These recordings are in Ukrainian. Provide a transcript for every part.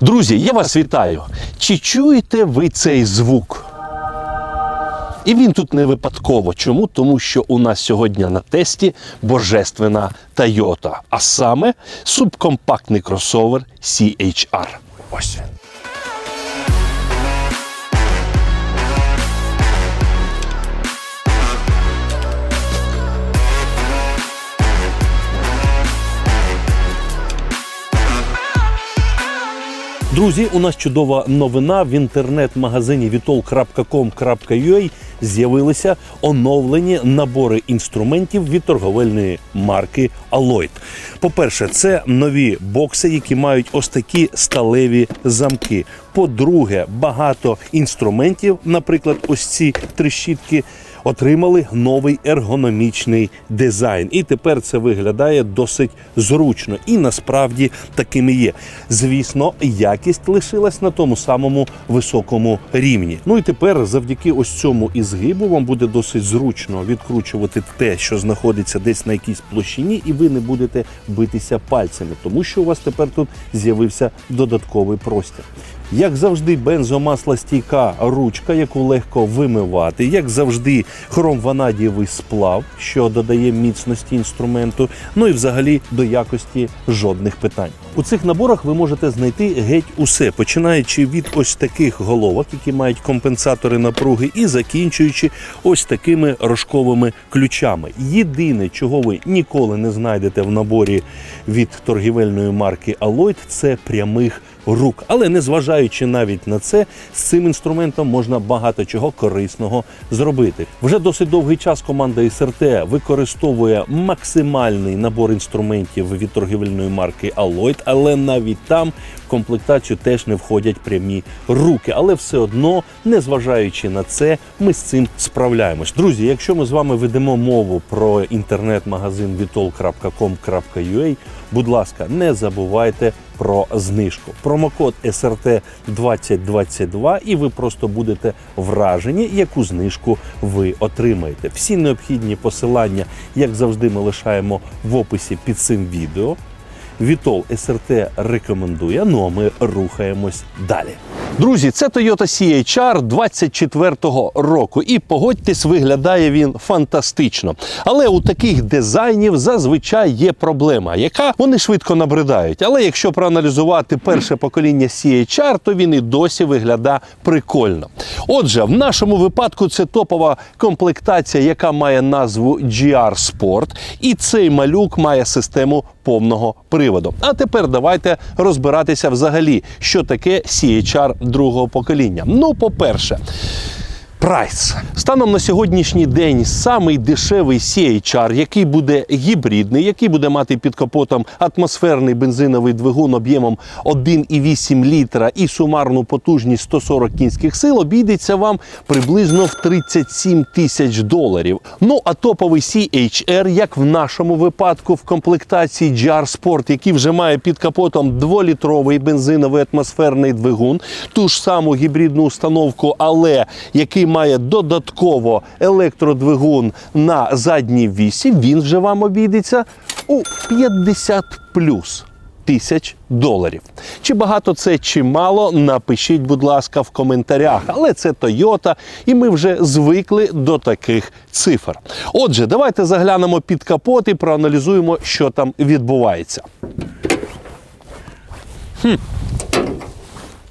Друзі, я вас вітаю. Чи чуєте ви цей звук? І він тут не випадково. Чому? Тому що у нас сьогодні на тесті божественна Toyota, а саме субкомпактний кросовер CHR. Ось він. Друзі, у нас чудова новина в інтернет-магазині vitol.com.ua з'явилися оновлені набори інструментів від торговельної марки Alloyd. По-перше, це нові бокси, які мають ось такі сталеві замки. По-друге, багато інструментів, наприклад, ось ці трещітки, отримали новий ергономічний дизайн. І тепер це виглядає досить зручно. І насправді такими є. Звісно, якість лишилась на тому самому високому рівні. Ну і тепер, завдяки ось цьому ізгибу, вам буде досить зручно відкручувати те, що знаходиться десь на якійсь площині, і ви не будете битися пальцями, тому що у вас тепер тут з'явився додатковий простір. Як завжди, бензомаслостійка ручка, яку легко вимивати, як завжди, хромванадієвий сплав, що додає міцності інструменту. Ну і взагалі до якості жодних питань. У цих наборах ви можете знайти геть усе, починаючи від ось таких головок, які мають компенсатори напруги, і закінчуючи ось такими рожковими ключами. Єдине, чого ви ніколи не знайдете в наборі від торгівельної марки Alloyd, це прямих рук. Але незважаючи навіть на це, з цим інструментом можна багато чого корисного зробити. Вже досить довгий час команда СРТ використовує максимальний набор інструментів від торгівельної марки Alloyd, але навіть там в комплектацію теж не входять прямі руки. Але все одно, незважаючи на це, ми з цим справляємось. Друзі, якщо ми з вами ведемо мову про інтернет-магазин vitol.com.ua, будь ласка, не забувайте про знижку. Промокод СРТ 2022 і ви просто будете вражені, яку знижку ви отримаєте. Всі необхідні посилання, як завжди, ми лишаємо в описі під цим відео. Вітол СРТ рекомендує. Ну а ми рухаємось далі. Друзі, це Toyota CHR 24-го року. І погодьтесь, виглядає він фантастично. Але у таких дизайнів зазвичай є проблема, яка вони швидко набридають. Але якщо проаналізувати перше покоління CHR, то він і досі виглядає прикольно. Отже, в нашому випадку це топова комплектація, яка має назву GR Sport, і цей малюк має систему повного приводу. А тепер давайте розбиратися взагалі, що таке CHR другого покоління. Ну, по-перше, Прайс станом на сьогоднішній день самий дешевий CHR, який буде гібридний, який буде мати під капотом атмосферний бензиновий двигун об'ємом 1,8 літра і сумарну потужність 140 кінських сил, обійдеться вам приблизно в 37 тисяч доларів. Ну а топовий CHR, як в нашому випадку, в комплектації GR Sport, який вже має під капотом 2-літровий бензиновий атмосферний двигун, ту ж саму гібридну установку, але який має додатково електродвигун на задній вісі, він вже вам обійдеться у 50 плюс тисяч доларів. Чи багато це, чи мало, напишіть, будь ласка, в коментарях. Але це Toyota, і ми вже звикли до таких цифр. Отже, давайте заглянемо під капот і проаналізуємо, що там відбувається.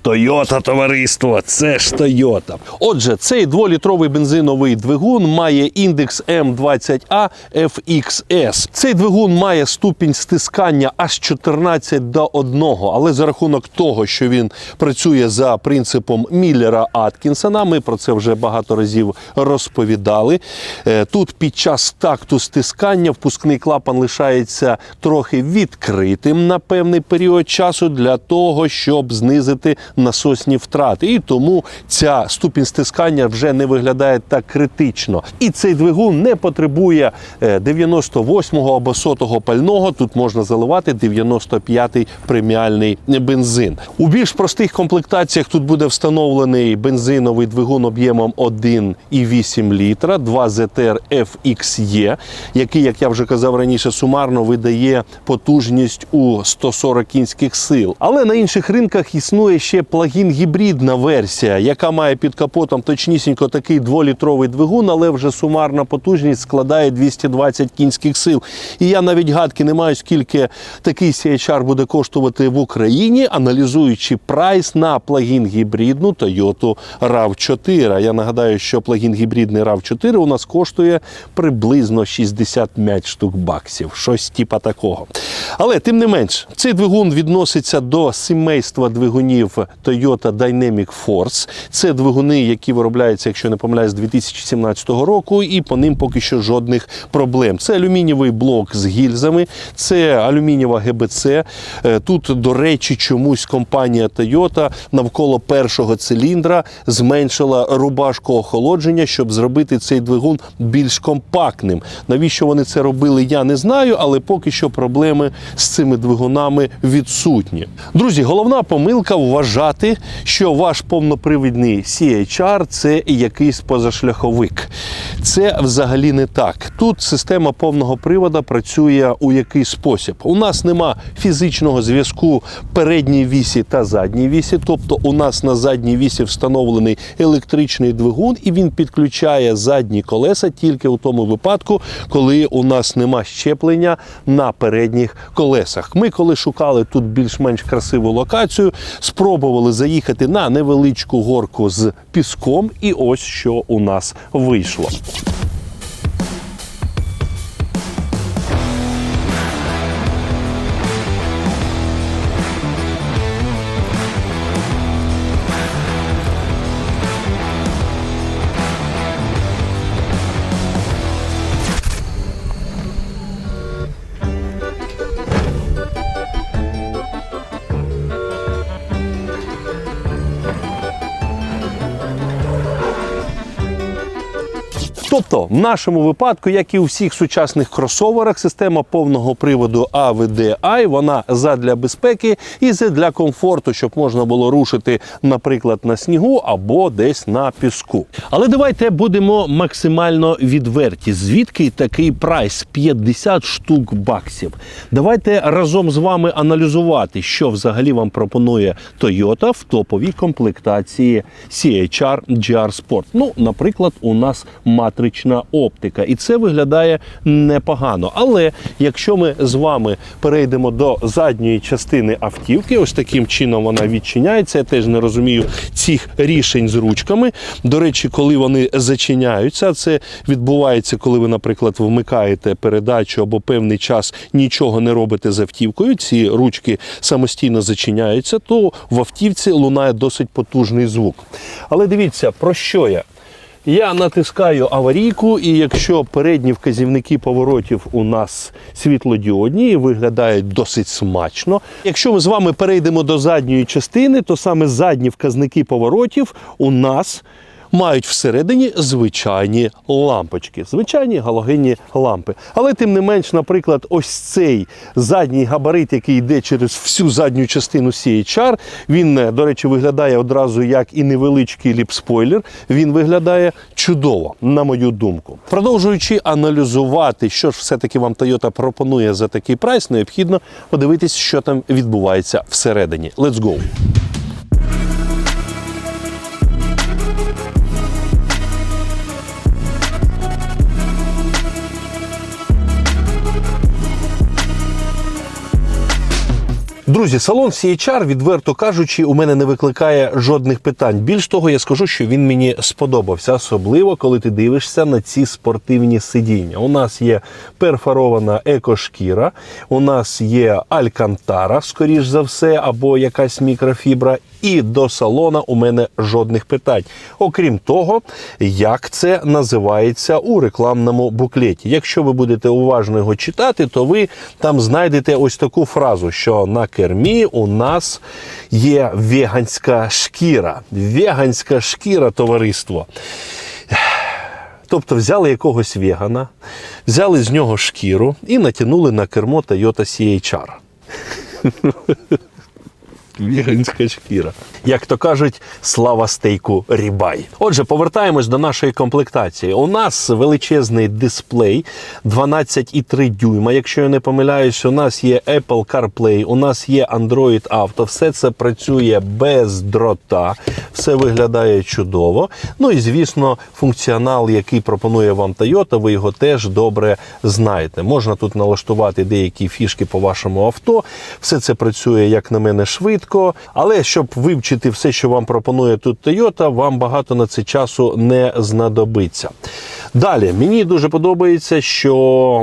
Тойота, товариство, це ж Тойота. Отже, цей дволітровий бензиновий двигун має індекс М20А FXS. Цей двигун має ступінь стискання аж 14 до 1, але за рахунок того, що він працює за принципом Міллера Аткінсона, ми про це вже багато разів розповідали. Е, Тут під час такту стискання впускний клапан лишається трохи відкритим на певний період часу для того, щоб знизити насосні втрати. І тому ця ступінь стискання вже не виглядає так критично. І цей двигун не потребує е, 98-го або 100-го пального. Тут можна заливати 95-й преміальний бензин. У більш простих комплектаціях тут буде встановлений бензиновий двигун об'ємом 1,8 літра, 2 ZR FXE, який, як я вже казав раніше, сумарно видає потужність у 140 кінських сил. Але на інших ринках існує ще плагін-гібридна версія, яка має під капотом точнісінько такий 2-літровий двигун, але вже сумарна потужність складає 220 кінських сил. І я навіть гадки не маю, скільки такий CHR буде коштувати в Україні, аналізуючи прайс на плагін гібридну Toyota RAV4. Я нагадаю, що плагін гібридний RAV4 у нас коштує приблизно 65 штук баксів, щось типа такого. Але тим не менш, цей двигун відноситься до сімейства двигунів Toyota Dynamic Force. Це двигуни, які виробляються, якщо не помиляюсь, з 2017 року, і по ним поки що жодних проблем. Це алюмінієвий блок з гільзами, це алюмінієва ГБЦ. Е, Тут, до речі, чомусь компанія Toyota навколо першого циліндра зменшила рубашку охолодження, щоб зробити цей двигун більш компактним. Навіщо вони це робили, я не знаю, але поки що проблеми з цими двигунами відсутні. Друзі, головна помилка вважати, що ваш повнопривідний CHR – це якийсь позашляховик. Це взагалі не так. Тут система повного привода працює у який спосіб. У нас нема фізичного зв'язку передній вісі та задній вісі, тобто у нас на задній вісі встановлений електричний двигун, і він підключає задні колеса тільки у тому випадку, коли у нас нема щеплення на передніх колесах. Ми, коли шукали тут більш-менш красиву локацію, спробували заїхати на невеличку горку з піском, і ось що у нас вийшло. В нашому випадку, як і у всіх сучасних кросоверах, система повного приводу AVD-I, вона задля безпеки і задля комфорту, щоб можна було рушити, наприклад, на снігу або десь на піску. Але давайте будемо максимально відверті. Звідки такий прайс 50 штук баксів? Давайте разом з вами аналізувати, що взагалі вам пропонує Toyota в топовій комплектації CHR GR Sport. Ну, наприклад, у нас матрична оптика, і це виглядає непогано. Але якщо ми з вами перейдемо до задньої частини автівки, ось таким чином вона відчиняється. Я теж не розумію цих рішень з ручками. До речі, коли вони зачиняються, це відбувається, коли ви, наприклад, вмикаєте передачу або певний час нічого не робите з автівкою. Ці ручки самостійно зачиняються, то в автівці лунає досить потужний звук. Але дивіться, про що я? Я натискаю аварійку, і якщо передні вказівники поворотів у нас світлодіодні і виглядають досить смачно. Якщо ми з вами перейдемо до задньої частини, то саме задні вказники поворотів у нас мають всередині звичайні лампочки, звичайні галогенні лампи. Але тим не менш, наприклад, ось цей задній габарит, який йде через всю задню частину CHR, він, е, до речі, виглядає одразу як і невеличкий ліп-спойлер. Він виглядає чудово, на мою думку. Продовжуючи аналізувати, що ж все-таки вам Toyota пропонує за такий прайс, необхідно подивитись, що там відбувається всередині. Let's go! Друзі, салон CHR, відверто кажучи, у мене не викликає жодних питань. Більш того, я скажу, що він мені сподобався, особливо коли ти дивишся на ці спортивні сидіння. У нас є перфорована екошкіра, у нас є алькантара, скоріш за все, або якась мікрофібра. І до салона у мене жодних питань. Окрім того, як це називається у рекламному буклеті. Якщо ви будете уважно його читати, то ви там знайдете ось таку фразу, що на кермі у нас є веганська шкіра. Веганська шкіра, товариство. Тобто взяли якогось вегана, взяли з нього шкіру і натягнули на кермо Toyota CHR. Веганська шкіра. Як то кажуть, слава стейку рібай. Отже, повертаємось до нашої комплектації. У нас величезний дисплей 12,3 дюйма. Якщо я не помиляюсь, у нас є Apple CarPlay, у нас є Android Auto. Все це працює без дрота, все виглядає чудово. Ну і звісно, функціонал, який пропонує вам Toyota, ви його теж добре знаєте. Можна тут налаштувати деякі фішки по вашому авто. Все це працює, як на мене, швидко. Але щоб вивчити все, що вам пропонує тут Toyota, вам багато на це часу не знадобиться. Далі, мені дуже подобається, що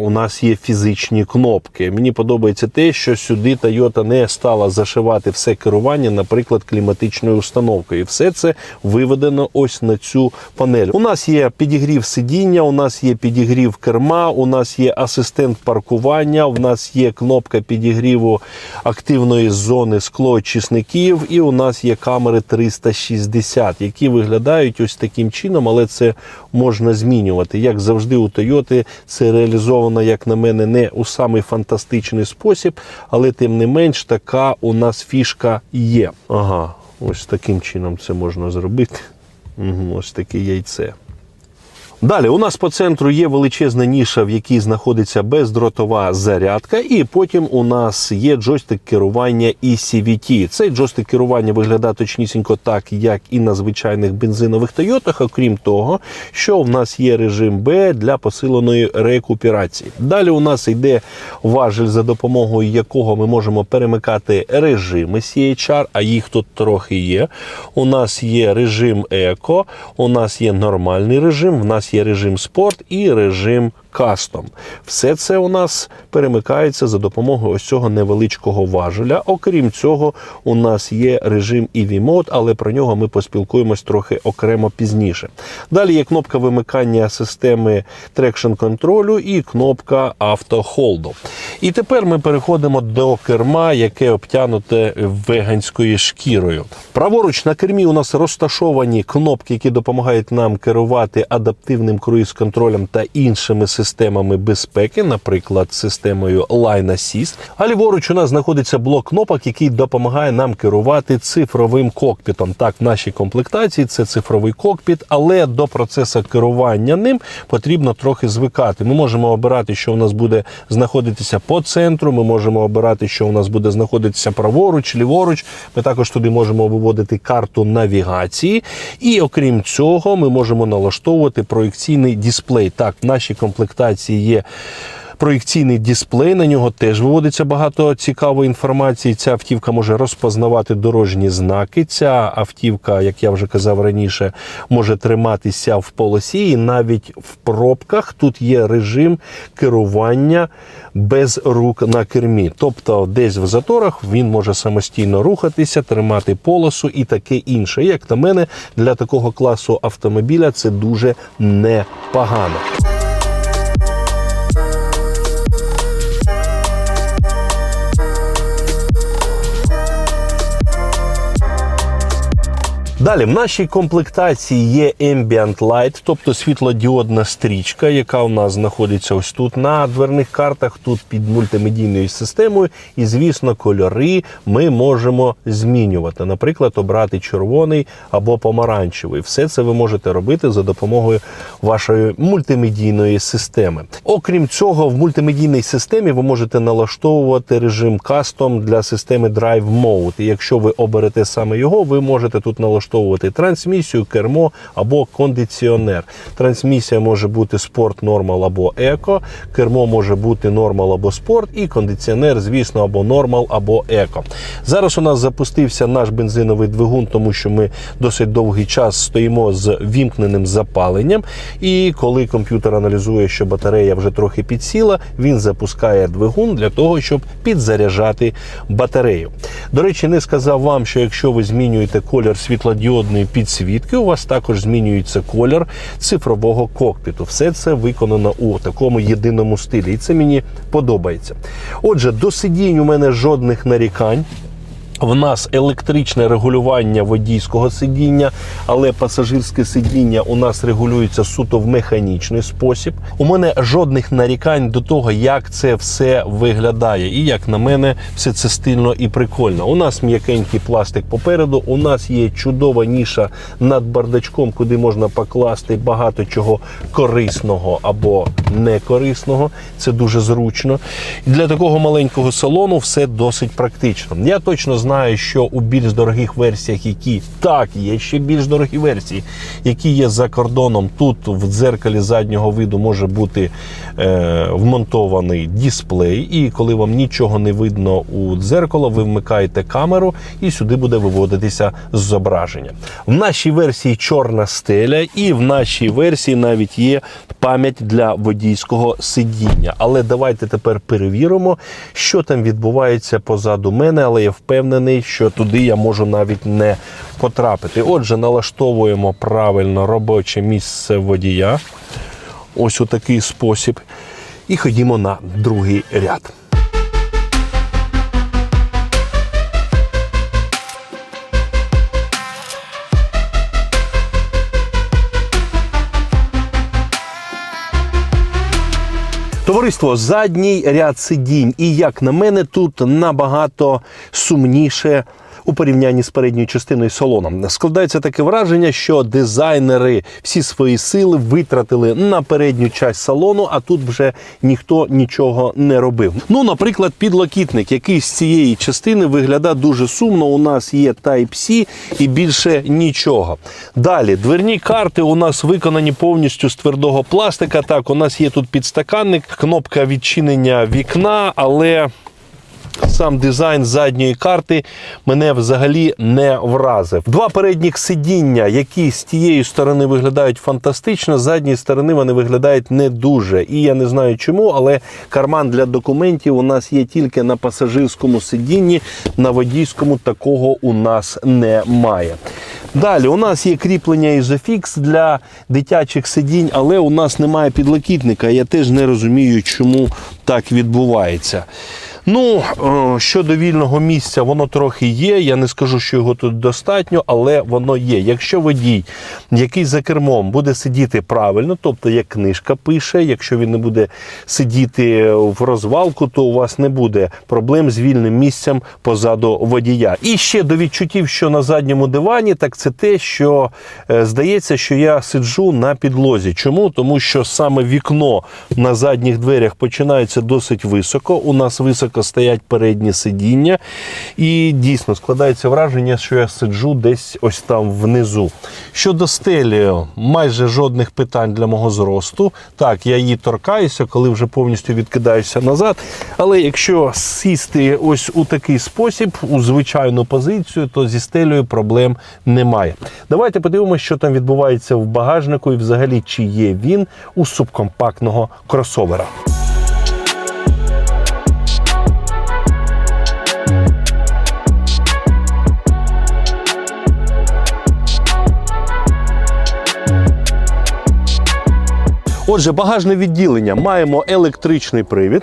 у нас є фізичні кнопки. Мені подобається те, що сюди Toyota не стала зашивати все керування, наприклад, кліматичною установкою. І все це виведено ось на цю панель. У нас є підігрів сидіння, у нас є підігрів керма, у нас є асистент паркування, у нас є кнопка підігріву активної зони склоочисників, і у нас є камери 360, які виглядають ось таким чином, але це можна змінювати. Як завжди, у Тойоти це реалізовано, як на мене, не у самий фантастичний спосіб, але тим не менш така у нас фішка є. Ага, ось таким чином це можна зробити. Угу, ось таке яйце. Далі у нас по центру є величезна ніша, в якій знаходиться бездротова зарядка, і потім у нас є джойстик керування ECVT. Цей джойстик керування виглядає точнісінько так, як і на звичайних бензинових Тойотах, окрім того, що в нас є режим Б для посиленої рекуперації. Далі у нас йде важель, за допомогою якого ми можемо перемикати режими CHR, а їх тут трохи є. У нас є режим еко, у нас є нормальний режим, в нас є режим спорт і режим кастом. Все це у нас перемикається за допомогою ось цього невеличкого важеля. Окрім цього, у нас є режим EV Mode, але про нього ми поспілкуємось трохи окремо пізніше. Далі є кнопка вимикання системи трекшн контролю і кнопка автохолду. І тепер ми переходимо до керма, яке обтянуте веганською шкірою. Праворуч на кермі у нас розташовані кнопки, які допомагають нам керувати адаптивним круїз-контролем та іншими системами безпеки, наприклад, системою Line Assist. А ліворуч у нас знаходиться блок кнопок, який допомагає нам керувати цифровим кокпітом. Так, в нашій комплектації це цифровий кокпіт, але до процесу керування ним потрібно трохи звикати. Ми можемо обирати, що у нас буде знаходитися по центру. Ми можемо обирати, що у нас буде знаходитися праворуч, ліворуч. Ми також туди можемо виводити карту навігації. І окрім цього, ми можемо налаштовувати проекційний дисплей. Так, в нашій комплектації є. Проєкційний дисплей, на нього теж виводиться багато цікавої інформації. Ця автівка може розпознавати дорожні знаки. Ця автівка, як я вже казав раніше, може триматися в полосі, і навіть в пробках тут є режим керування без рук на кермі. Тобто, десь в заторах він може самостійно рухатися, тримати полосу і таке інше. Як на мене, для такого класу автомобіля це дуже непогано. Далі в нашій комплектації є Ambient Light, тобто світлодіодна стрічка, яка у нас знаходиться ось тут на дверних картах, тут під мультимедійною системою. І, звісно, кольори ми можемо змінювати. Наприклад, обрати червоний або помаранчевий. Все це ви можете робити за допомогою вашої мультимедійної системи. Окрім цього, в мультимедійній системі ви можете налаштовувати режим кастом для системи Drive Mode. І якщо ви оберете саме його, ви можете тут налаштовувати трансмісію, кермо або кондиціонер. Трансмісія може бути спорт, нормал або еко, кермо може бути нормал або спорт, і кондиціонер, звісно, або нормал, або еко. Зараз у нас запустився наш бензиновий двигун, тому що ми досить довгий час стоїмо з вімкненим запаленням. І коли комп'ютер аналізує, що батарея вже трохи підсіла, він запускає двигун для того, щоб підзаряджати батарею. До речі, не сказав вам, що якщо ви змінюєте колір світлодіоду, світлодіодної підсвітки. У вас також змінюється колір цифрового кокпіту. Все це виконано у такому єдиному стилі, і це мені подобається. Отже, до сидінь у мене жодних нарікань. В нас електричне регулювання водійського сидіння, але пасажирське сидіння у нас регулюється суто в механічний спосіб. У мене жодних нарікань до того, як це все виглядає. І як на мене, все це стильно і прикольно. У нас м'якенький пластик попереду. У нас є чудова ніша над бардачком, куди можна покласти багато чого корисного або некорисного. Це дуже зручно. Для такого маленького салону все досить практично. Я точно знаю, що у більш дорогих версіях, які так, є ще більш дорогі версії, які є за кордоном, тут в дзеркалі заднього виду може бути е, вмонтований дисплей, і коли вам нічого не видно у дзеркало, ви вмикаєте камеру і сюди буде виводитися зображення. В нашій версії чорна стеля, і в нашій версії навіть є пам'ять для водійського сидіння. Але давайте тепер перевіримо, що там відбувається позаду мене, але я впевнений, що туди я можу навіть не потрапити. Отже, налаштовуємо правильно робоче місце водія. Ось у такий спосіб. І ходімо на другий ряд. Товариство, задній ряд сидінь, і як на мене, тут набагато сумніше у порівнянні з передньою частиною салону. Складається таке враження, що дизайнери всі свої сили витратили на передню часть салону, а тут вже ніхто нічого не робив. Ну, наприклад, підлокітник, який з цієї частини виглядає дуже сумно. У нас є Type-C і більше нічого. Далі дверні карти у нас виконані повністю з твердого пластика. Так, у нас є тут підстаканник, кнопка відчинення вікна, але. Сам дизайн задньої карти мене взагалі не вразив. Два передніх сидіння, які з тієї сторони виглядають фантастично, з задньої сторони вони виглядають не дуже. І я не знаю чому, але карман для документів у нас є тільки на пасажирському сидінні, на водійському такого у нас немає. Далі у нас є кріплення Isofix для дитячих сидінь, але у нас немає підлокітника. Я теж не розумію, чому так відбувається. Ну, е, щодо вільного місця, воно трохи є. Я не скажу, що його тут достатньо, але воно є. Якщо водій, який за кермом буде сидіти правильно, тобто як книжка пише, якщо він не буде сидіти в розвалку, то у вас не буде проблем з вільним місцем позаду водія. І ще до відчуттів, що на задньому дивані, так це те, що е, здається, що я сиджу на підлозі. Чому? Тому що саме вікно на задніх дверях починається досить високо. У нас високо стоять передні сидіння, і дійсно складається враження, що я сиджу десь ось там внизу. Щодо стелі, майже жодних питань для мого зросту. Так, я її торкаюся, коли вже повністю відкидаюся назад. Але якщо сісти ось у такий спосіб, у звичайну позицію, то зі стелею проблем немає. Давайте подивимося, що там відбувається в багажнику і взагалі чи є він у субкомпактного кросовера. Отже, багажне відділення маємо електричний привід.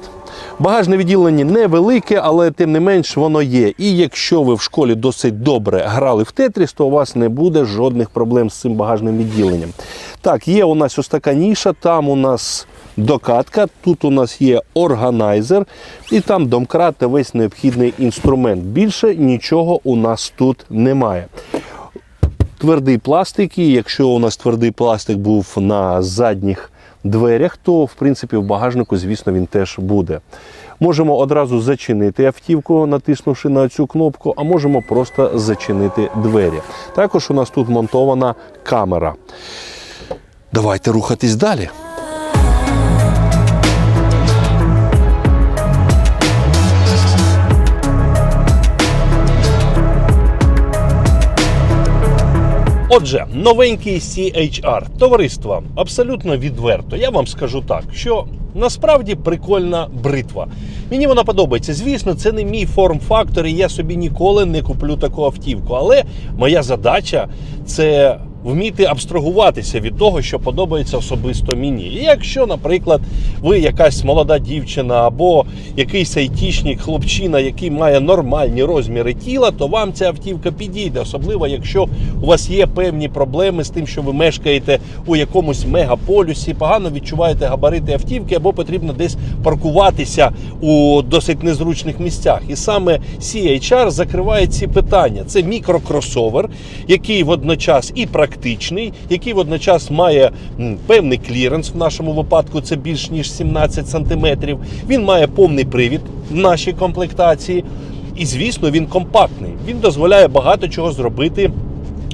Багажне відділення невелике, але тим не менш воно є. І якщо ви в школі досить добре грали в Тетріс, то у вас не буде жодних проблем з цим багажним відділенням. Так, є у нас ось така ніша, там у нас докатка, тут у нас є органайзер, і там домкрат та весь необхідний інструмент. Більше нічого у нас тут немає. Твердий пластик, і якщо у нас твердий пластик був на задніх дверях, то в принципі в багажнику, звісно, він теж буде. Можемо одразу зачинити автівку, натиснувши на цю кнопку, а можемо просто зачинити двері. Також у нас тут монтована камера. Давайте рухатись далі. Отже, новенький CHR. Товариство, абсолютно відверто. Я вам скажу так, що Насправді прикольна бритва. Мені вона подобається. Звісно, це не мій форм-фактор, і я собі ніколи не куплю таку автівку. Але моя задача це вміти абстрагуватися від того, що подобається особисто мені. І якщо, наприклад, ви якась молода дівчина або якийсь айтішник, хлопчина, який має нормальні розміри тіла, то вам ця автівка підійде, особливо якщо у вас є певні проблеми з тим, що ви мешкаєте у якомусь мегаполюсі, погано відчуваєте габарити автівки, або потрібно десь паркуватися у досить незручних місцях. І саме CHR закриває ці питання. Це мікрокросовер, який водночас і практичний, який водночас має певний кліренс. В нашому випадку це більш ніж 17 сантиметрів. Він має повний привід в нашій комплектації. І звісно, він компактний. Він дозволяє багато чого зробити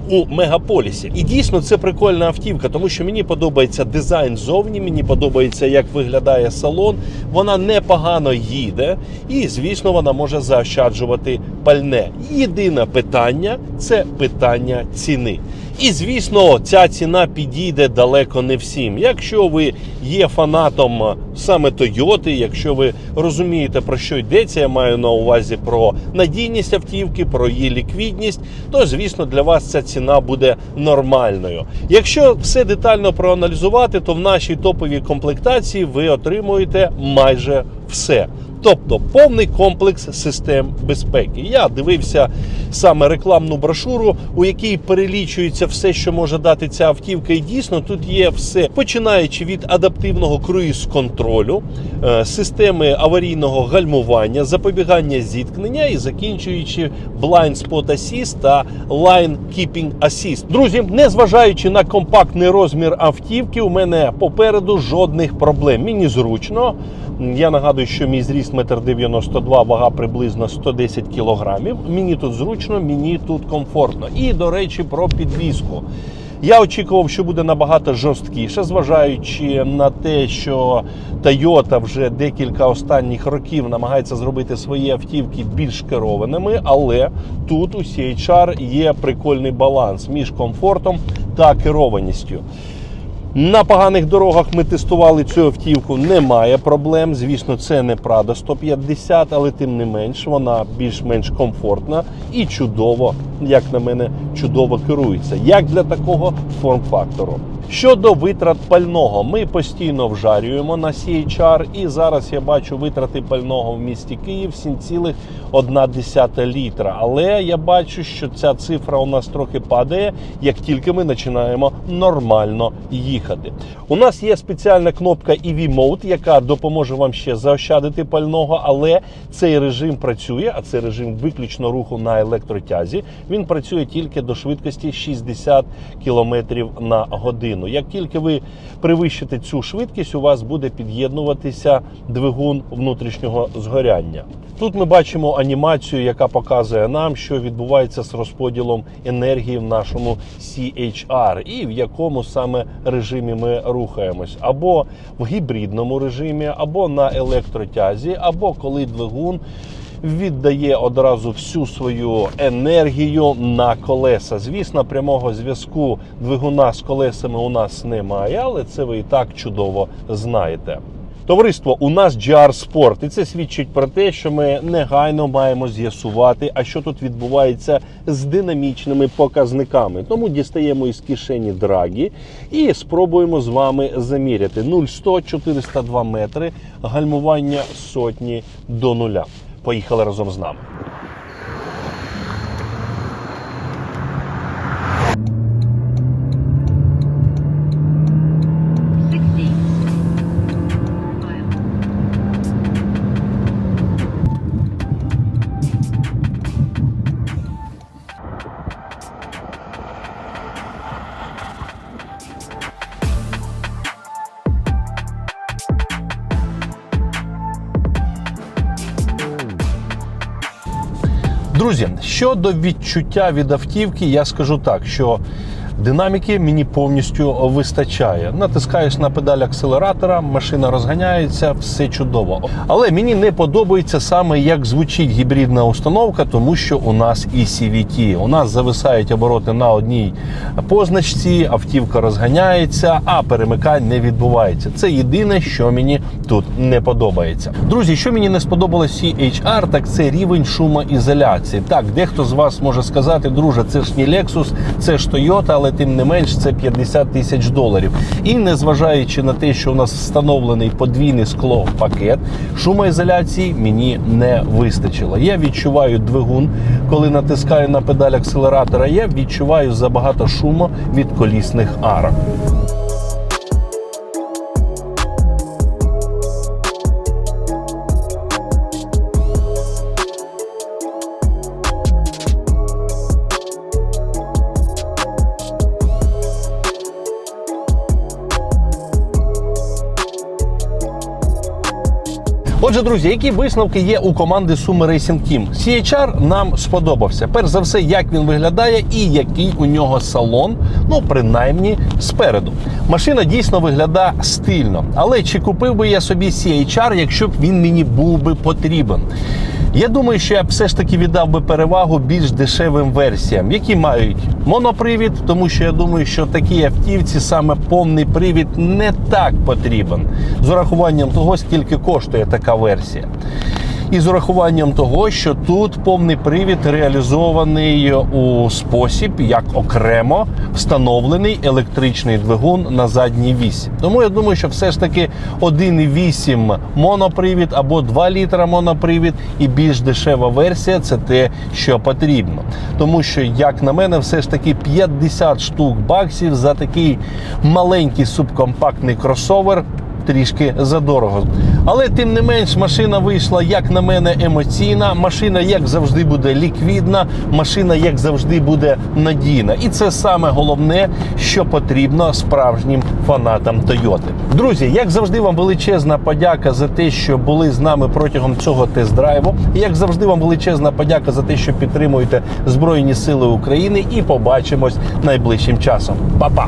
у мегаполісі. І дійсно це прикольна автівка, тому що мені подобається дизайн зовні, мені подобається, як виглядає салон. Вона непогано їде, і звісно, вона може заощаджувати пальне. Єдине питання це питання ціни. І звісно, ця ціна підійде далеко не всім. Якщо ви є фанатом саме Тойоти, якщо ви розумієте про що йдеться, я маю на увазі про надійність автівки, про її ліквідність, то звісно для вас ця ціна буде нормальною. Якщо все детально проаналізувати, то в нашій топовій комплектації ви отримуєте майже все. Тобто повний комплекс систем безпеки. Я дивився саме рекламну брошуру, у якій перелічується все, що може дати ця автівка. І дійсно тут є все, починаючи від адаптивного круїз-контролю, е, системи аварійного гальмування, запобігання зіткнення і закінчуючи Blind Spot Assist та Line Keeping Assist. Друзі, незважаючи на компактний розмір автівки, у мене попереду жодних проблем. Мені зручно. Я нагадую, що мій зріст 1,92 м, вага приблизно 110 кг. Мені тут зручно, мені тут комфортно. І, до речі, про підвізку. Я очікував, що буде набагато жорсткіше, зважаючи на те, що Toyota вже декілька останніх років намагається зробити свої автівки більш керованими, але тут у CHR є прикольний баланс між комфортом та керованістю. На поганих дорогах ми тестували цю автівку. Немає проблем. Звісно, це не Prado 150, але тим не менш вона більш-менш комфортна і чудово, як на мене, чудово керується. Як для такого форм-фактору. Щодо витрат пального, ми постійно вжарюємо на CHR, і зараз я бачу витрати пального в місті Київ 7,1 літра. Але я бачу, що ця цифра у нас трохи падає, як тільки ми починаємо нормально їхати. У нас є спеціальна кнопка EV Mode, яка допоможе вам ще заощадити пального, але цей режим працює, а це режим виключно руху на електротязі. Він працює тільки до швидкості 60 км на годину. Як тільки ви перевищите цю швидкість, у вас буде під'єднуватися двигун внутрішнього згоряння. Тут ми бачимо анімацію, яка показує нам, що відбувається з розподілом енергії в нашому CHR і в якому саме режимі ми рухаємось, або в гібридному режимі, або на електротязі, або коли двигун віддає одразу всю свою енергію на колеса. Звісно, прямого зв'язку двигуна з колесами у нас немає, але це ви і так чудово знаєте. Товариство, у нас GR Sport, і це свідчить про те, що ми негайно маємо з'ясувати, а що тут відбувається з динамічними показниками. Тому дістаємо із кишені драгі і спробуємо з вами заміряти 0,100 402 метри гальмування сотні до нуля. Поїхали разом з нами. Друзі, щодо відчуття від автівки, я скажу так, що Динаміки мені повністю вистачає. Натискаєш на педаль акселератора, машина розганяється, все чудово. Але мені не подобається саме як звучить гібридна установка, тому що у нас і CVT. У нас зависають обороти на одній позначці, автівка розганяється, а перемикань не відбувається. Це єдине, що мені тут не подобається. Друзі, що мені не сподобалось CHR, так це рівень шумоізоляції. Так, дехто з вас може сказати, друже, це ж не Lexus, це ж Toyota, але тим не менш це 50 тисяч доларів. І незважаючи на те, що у нас встановлений подвійний скло пакет, шумоізоляції мені не вистачило. Я відчуваю двигун, коли натискаю на педаль акселератора. Я відчуваю забагато шуму від колісних арок. Отже, друзі, які висновки є у команди Sumo Racing Team? CHR нам сподобався. Перш за все, як він виглядає і який у нього салон, ну принаймні спереду. Машина дійсно виглядає стильно. Але чи купив би я собі CHR, якщо б він мені був би потрібен? Я думаю, що я б все ж таки віддав би перевагу більш дешевим версіям, які мають монопривід, тому що я думаю, що такій автівці саме повний привід не так потрібен з урахуванням того, скільки коштує така версія. І з урахуванням того, що тут повний привід реалізований у спосіб, як окремо встановлений електричний двигун на задній вісі. Тому я думаю, що все ж таки 1,8 монопривід або 2 літра монопривід і більш дешева версія це те, що потрібно. Тому що, як на мене, все ж таки 50 штук баксів за такий маленький субкомпактний кросовер трішки задорого. Але тим не менш, машина вийшла, як на мене, емоційна. Машина, як завжди, буде ліквідна, машина, як завжди, буде надійна. І це саме головне, що потрібно справжнім фанатам Тойоти. Друзі, як завжди, вам величезна подяка за те, що були з нами протягом цього тест-драйву. Як завжди, вам величезна подяка за те, що підтримуєте Збройні Сили України. І побачимось найближчим часом. Па-па!